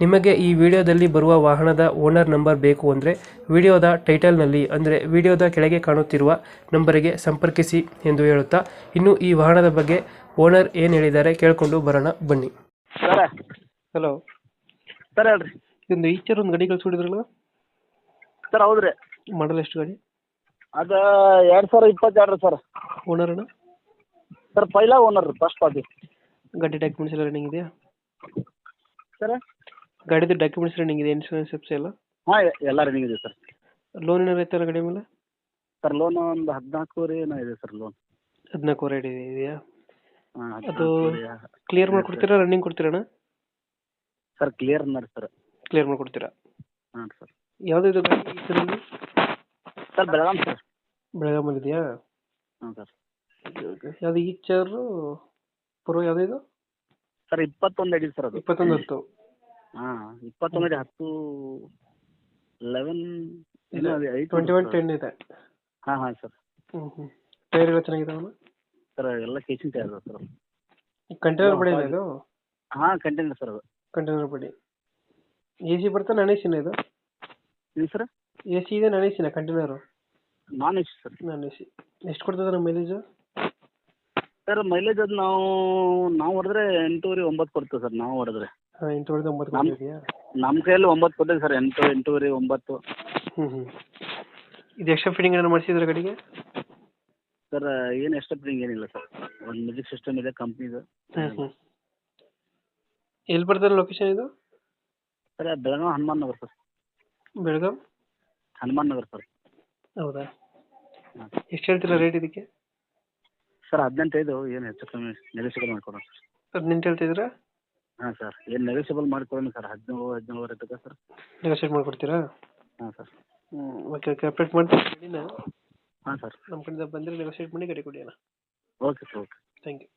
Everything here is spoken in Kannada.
ನಿಮಗೆ ಈ ವಿಡಿಯೋದಲ್ಲಿ ಬರುವ ವಾಹನದ ಓನರ್ ನಂಬರ್ ಬೇಕು ಅಂದರೆ ವಿಡಿಯೋದ ಟೈಟಲ್ನಲ್ಲಿ ಅಂದರೆ ವಿಡಿಯೋದ ಕೆಳಗೆ ಕಾಣುತ್ತಿರುವ ನಂಬರಿಗೆ ಸಂಪರ್ಕಿಸಿ ಎಂದು ಹೇಳುತ್ತಾ ಇನ್ನು ಈ ವಾಹನದ ಬಗ್ಗೆ ಓನರ್ ಏನು ಹೇಳಿದ್ದಾರೆ ಕೇಳಿಕೊಂಡು ಬರೋಣ ಬನ್ನಿ. ಸರ. ಹಲೋ. ಸರ್ ಹೇಳ್ರಿ. ಇದೊಂದು ಈಚರ್ ಒಂದು ಗಡಿ ಕಳಿಸ್ಬಿಡಿದ್ರಲ್ಲ ಸರ್ ಹೌದ್ರಿ. ಮಾಡಲ್ ಎಷ್ಟು ಗಾಡಿ? ಅದು ಎರಡು ಸಾವಿರ ಇಪ್ಪತ್ತೆರಡು ಸರ್. ಓನರ್ನ ಸರ್ ಪೈಲ ಓನರ್ ಫಸ್ಟ್ ಪಾರ್ಟಿ. ಗಾಡಿ ಡಾಕ್ಯುಮೆಂಟ್ಸ್ ಎಲ್ಲ ರನ್ನಿಂಗ್ ಇದೆಯಾ? ಸರ್. ಗಾಡಿದು ಡಾಕ್ಯುಮೆಂಟ್ಸ್ ರನ್ನಿಂಗ್ ಇದೆ ಇನ್ಶೂರೆನ್ಸ್ ಎಪ್ಸ್ ಎಲ್ಲ? ಹಾಂ ಎಲ್ಲ ರನ್ನಿಂಗ್ ಇದೆ ಸರ್ ಲೋನ್ ಏನಾರು ಐತಲ್ಲ ಗಾಡಿ ಮೇಲೆ? ಸರ್ ಲೋನ್ ಒಂದು ಹದಿನಾಲ್ಕೂವರೆ ಏನೋ ಇದೆ ಸರ್ ಲೋನ್ ಹದಿನಾಲ್ಕೂವರೆ ಅಡಿ ಇದೆಯಾ? ಹಾಂ ಅದು ಕ್ಲಿಯರ್ ಮಾಡ್ಕೊಡ್ತೀರಾ ರನ್ನಿಂಗ್ ಕೊಡ್ತೀರಣ್ಣ ಸರ್ ಕ್ಲಿಯರ್ ಮಾಡಿ ಸರ್ ಕ್ಲಿಯರ್ ಮಾಡ್ಕೊಡ್ತೀರಾ ಹಾಂ ಸರ್ ಯಾವುದು ಇದು ಗಾಡಿ ಈಚರಲ್ಲಿ ಸರ್ ಬೆಳಗಾಂ ಸರ್ ಬೆಳಗಾಮಲ್ಲಿ ಇದೆಯಾ? ಹಾಂ ಸರ್ ಯಾವುದು ಈಚರು ಪುರೋ ಯಾವುದು ಇದು? ಸರ್ ಇಪ್ಪತ್ತೊಂದು ಅಡಿ ಸರ್ ಅದು. ಇಪ್ಪತ್ತೊಂದು ಹತ್ತು. ಹಾಂ ಇಪ್ಪತ್ತೊಂದು ಅಡಿ ಹತ್ತು ಲೆವೆನ್ ಟ್ವೆಂಟಿ ಒನ್ ಟೆನ್ ಇದೆ. ಹಾ ಹಾಂ ಸರ್. ಹ್ಞೂ ಹ್ಞೂ ಟೈರ್ ಎಲ್ಲ ಚೆನ್ನಾಗಿದಾವಲ್ಲ ಸರ್ ಎಲ್ಲ ಕೇಸಿನ ಟೈರ್ ಸರ್. ಕಂಟೈನರ್ ಬಡಿ ಇದೆ? ಇದು ಹಾಂ ಕಂಟೈನರ್ ಸರ್ ಅದು. ಕಂಟೈನರ್ ಬಡಿ ಎ ಸಿ ಬರ್ತಾ ನಾನ್ ಎ ಸಿನ ಇದು? ಏನು ಸರ್? ಎ ಸಿ ಇದೆ ನಾನ್ ಎ ಸಿನ container non AC sir. Non A C ಎಷ್ಟು ಕೊಡ್ತದೆ ನಮ್ಮ ಮೈಲೇಜು ಸರ್ ಮೈಲೇಜ್ ಅದು ನಾವು ನಾವು ಹೊಡೆದ್ರೆ ಎಂಟೂವರೆ ಒಂಬತ್ತು ಕೊಡ್ತೇವೆ ಸರ್ ನಾವು ಹೊಡೆದ್ರೆ. ಹಾಂ ಒಂಬತ್ತು ಕೊಡ್ತಿದೆಯಾ ನಮ್ಮ ಕೈಯಲ್ಲಿ ಒಂಬತ್ತು ಕೊಟ್ಟಿದೆ ಸರ್ ಎಂಟು ಎಂಟೂವರೆ ಒಂಬತ್ತು. ಹ್ಞೂ ಹ್ಞೂ ಇದು ಎಕ್ಸ್ಟ್ರಾ ಫಿಟ್ಟಿಂಗ್ ಏನಾರು ಮಾಡಿಸಿದ್ರೆ ಗಾಡಿಗೆ ಸರ್ ಏನು ಎಕ್ಸ್ಟ್ರಾ ಫಿಟ್ಟಿಂಗ್ ಏನಿಲ್ಲ ಸರ್. ಒಂದು ಮ್ಯೂಸಿಕ್ ಸಿಸ್ಟಮ್ ಇದೆ ಕಂಪ್ನಿದು. ಹ್ಞೂ ಹ್ಞೂ ಎಲ್ಲಿ ಬರ್ತದೆ ಲೊಕೇಶನ್ ಇದು? Sir Belagavi Hanuman Nagar sir. Belgaum Hanuman Nagar sir. ಹೌದಾ? ಹಾಂ. ಎಷ್ಟು ಹೇಳ್ತೀರಾ ರೇಟ್ ಇದಕ್ಕೆ? ಸರ್ ಹದಿನೆಂಟೈದು ಏನು ಹೆಚ್ಚು ಕಮ್ಮಿ ನೆಗೋಸಿಯಬಲ್ ಮಾಡ್ಕೊಡೋಣ ಸರ್. ಹದಿನೆಂಟು ಹೇಳ್ತಿದ್ದೀರಾ? ಹಾಂ ಸರ್ ಏನು ನೆಗೋಷಿಯಬಲ್ ಮಾಡಿಕೊಡೋಣ ಸರ್ ಹದಿನೇಳು ಹದಿನೇಳುವರೆ ತನಕ ಸರ್ ನೆಗೋಷಿಯೇಟ್ ಮಾಡಿಕೊಡ್ತೀರಾ? ಹಾಂ ಸರ್ ಹ್ಞೂ ಓಕೆ ಓಕೆ ಅಪ್ಡೇಟ್ ಮಾಡ್ತೀನಿ ಗಾಡಿನ ಹಾಂ ಸರ್ ನಮ್ಮ ಕಡೆಯಿಂದ ಬಂದರೆ ನೆಗೋಷಿಯೇಟ್ ಮಾಡಿ ಗಾಡಿ ಕೊಡಿ ಅಣ್ಣ. Okay sir okay thank you